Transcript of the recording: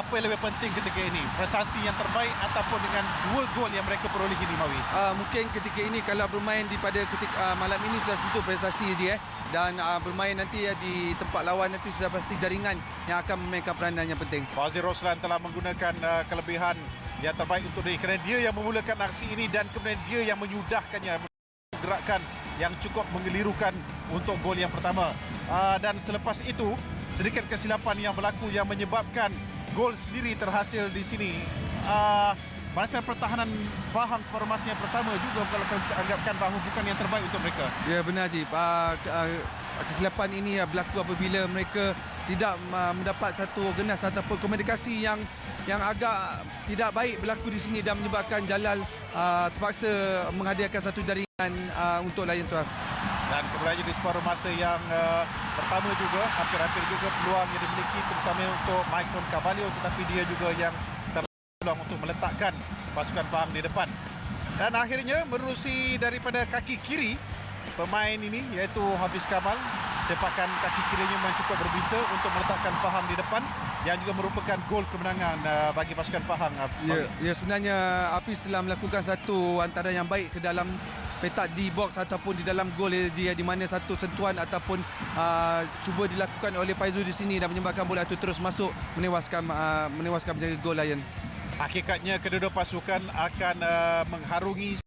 apa yang lebih penting ketika ini? Prestasi yang terbaik ataupun dengan dua gol yang mereka peroleh ini Mawi? Uh, mungkin ketika ini kalau bermain di pada ketika uh, malam ini sudah tentu prestasi je eh dan uh, bermain nanti uh, di tempat lawan nanti sudah pasti jaringan yang akan memainkan peranan yang penting. Fazil Roslan telah menggunakan uh, kelebihan yang terbaik untuk diri kerana dia yang memulakan aksi ini dan kemudian dia yang menyudahkannya gerakan yang cukup mengelirukan untuk gol yang pertama. Uh, dan selepas itu sedikit kesilapan yang berlaku yang menyebabkan gol sendiri terhasil di sini. Uh, Barisan pertahanan Pahang separuh masa yang pertama juga kalau kita anggapkan bahawa bukan yang terbaik untuk mereka. Ya benar Jib. Uh, uh, kesilapan ini uh, berlaku apabila mereka tidak uh, mendapat satu genas ataupun komunikasi yang yang agak tidak baik berlaku di sini dan menyebabkan Jalal uh, terpaksa menghadiahkan satu jaringan uh, untuk layan tuan. Dan kemudian di separuh masa yang uh, pertama juga hampir-hampir juga peluang yang dimiliki terutama untuk Maicon Cavallo tetapi dia juga yang terpeluang untuk meletakkan pasukan Pahang di depan. Dan akhirnya menerusi daripada kaki kiri pemain ini iaitu Hafiz Kamal sepakan kaki kirinya memang cukup berbisa untuk meletakkan Pahang di depan yang juga merupakan gol kemenangan uh, bagi pasukan Pahang. Ya, ya sebenarnya Hafiz telah melakukan satu antara yang baik ke dalam petak di box ataupun di dalam gol dia di mana satu sentuhan ataupun uh, cuba dilakukan oleh Faizul di sini dan menyebabkan bola itu terus masuk menewaskan uh, menewaskan penjaga gol Lion. Hakikatnya kedua-dua pasukan akan uh, mengharungi